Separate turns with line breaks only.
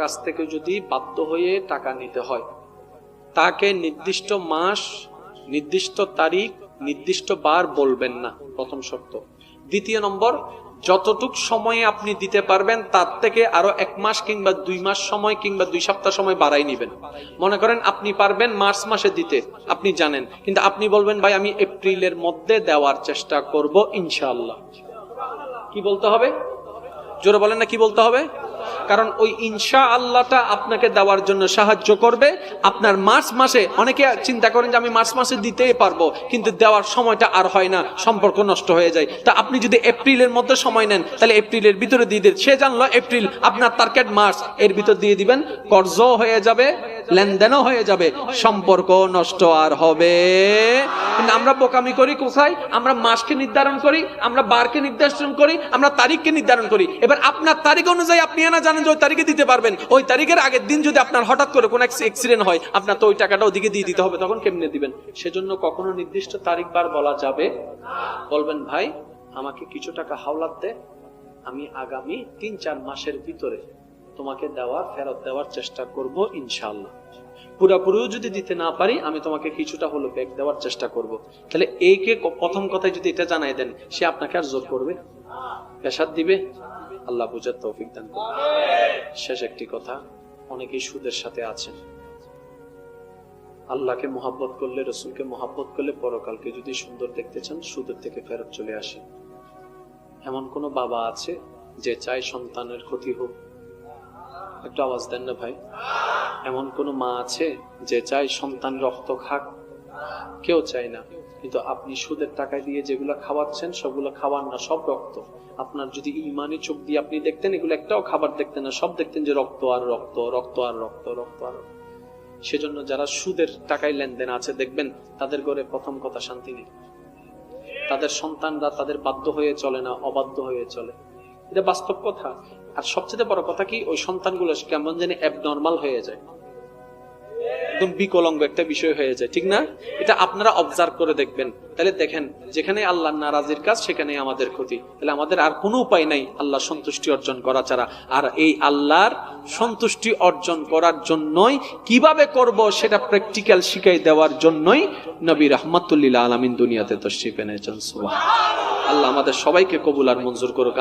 কাছ থেকে যদি বাধ্য হয়ে টাকা নিতে হয়। তাকে নির্দিষ্ট মাস, নির্দিষ্ট তারিখ, নির্দিষ্ট বার বলবেন না, প্রথম শর্ত। দ্বিতীয় নম্বর, যতটুক সময়ে আপনি দিতে পারবেন, তার থেকে আরও এক মাস কিংবা দুই মাস সময় কিংবা দুই সপ্তাহ সময় বাড়াই নিবেন। মনে করেন আপনি পারবেন মার্চ মাসে দিতে, আপনি জানেন। কিন্তু আপনি বলবেন, ভাই, আমি এপ্রিলের মধ্যে দেওয়ার চেষ্টা করব ইনশাআল্লাহ। কি বলতে হবে? জোরে বলেন না কি বলতে হবে? কারণ ওই ইনশা আল্লাহটা আপনাকে দেওয়ার জন্য সাহায্য করবে। আপনার মার্চ মাসে, অনেকে চিন্তা করেন যে আমি মার্চ মাসে দিতেই পারব, কিন্তু দেওয়ার সময়টা আর হয় না, সম্পর্ক নষ্ট হয়ে যায়। তা আপনি যদি এপ্রিলের মধ্যে সময় নেন, তাহলে এপ্রিলের ভিতরে দিয়ে দেন। সে জানলো, এপ্রিল আপনার টার্গেট মার্চ এর ভিতর দিয়ে দিবেন, কর্জ হয়ে যাবে। লেনদেনও হয়ে যাবে সম্পর্ক নষ্ট আর হবে। কিন্তু আমরা বোকামি করি কোথায়? আমরা মাসকে নির্ধারণ করি আমরা বারকে নির্ধারণ করি আমরা তারিখকে নির্ধারণ করি। এবার আপনার তারিখ অনুযায়ী আপনি না জানেন যে ওই তারিখে দিতে পারবেন। ওই তারিখের আগের দিন যদি আপনার হঠাৎ করে কোনো অ্যাক্সিডেন্ট হয় আপনার তো ওই টাকাটা ওদিকে দিয়ে দিতে হবে তখন কেমনে দিবেন? সেজন্য কখনো নির্দিষ্ট তারিখ বার বলা যাবে। বলবেন ভাই আমাকে কিছু টাকা হাওলাত দে আমি আগামী তিন চার মাসের ভিতরে তোমাকে দেওয়ার ফেরত দেওয়ার চেষ্টা করব ইনশাআল্লাহ। পুরাপুরিও যদি দিতে না পারি, আমি তোমাকে কিছুটা হলো ব্যাগ দেওয়ার চেষ্টা করব। তাহলে এইকে প্রথম কথায় যদি এটা জানাই দেন, সে আপনাকে আর জোর করবে? পেশাদ দিবে? আল্লাহ বুঝার তৌফিক দান। শেষ একটি কথা, অনেকেই সুদের সাথে আছেন। আল্লাহকে মোহাব্বত করলে, রসুলকে মোহাব্বত করলে, পরকালকে যদি সুন্দর দেখতে চান, সুদের থেকে ফেরত চলে আসে এমন কোন বাবা আছে যে চায় সন্তানের ক্ষতি হোক? একটু আওয়াজ দেন না ভাই। এমন কোন মা আছে যে চায় সন্তান রক্ত খাক? কেউ চায় না। কিন্তু আপনি সুদের টাকা দিয়ে যেগুলো খাওয়াচ্ছেন, সবগুলো খাবার না, সব রক্ত। আপনার যদি ইমানি চোখ দিয়ে আপনি দেখতেন, এগুলো একটাও খাবার দেখতেন না, সব দেখতেন যে রক্ত আর রক্ত রক্ত আর রক্ত রক্ত আর। সেজন্য যারা সুদের টাকায় লেনদেন আছে, দেখবেন তাদের ঘরে প্রথম কথা শান্তি নেই। তাদের সন্তানরা তাদের বাধ্য হয়ে চলে না, অবাধ্য হয়ে চলে। এটা বাস্তব কথা। আর সবচেয়ে বড় কথা কি, ওই সন্তানগুলো কেমন জানি অ্যাবনর্মাল হয়ে যায়। একদম বিকলঙ্গ একটা বিষয় হয়ে যায়, ঠিক না? এটা আপনারা অবজার্ভ করে দেখবেন। তাহলে দেখেন, যেখানে আল্লাহ নারাজির কাজ সেখানে আমাদের ক্ষতি। তাহলে আমাদের আর কোনো উপায় নাই আল্লাহ সন্তুষ্টি অর্জন করা ছাড়া। আর এই আল্লাহর সন্তুষ্টি অর্জন করার জন্যই কীভাবে করব সেটা প্র্যাকটিক্যাল শিখাই দেওয়ার জন্যই নবী রহমতুল্লিল্লাহ আলমিন দুনিয়াতে তশ্রিফ এনেছেন। আল্লাহ আমাদের সবাইকে কবুল আর মঞ্জুর করুক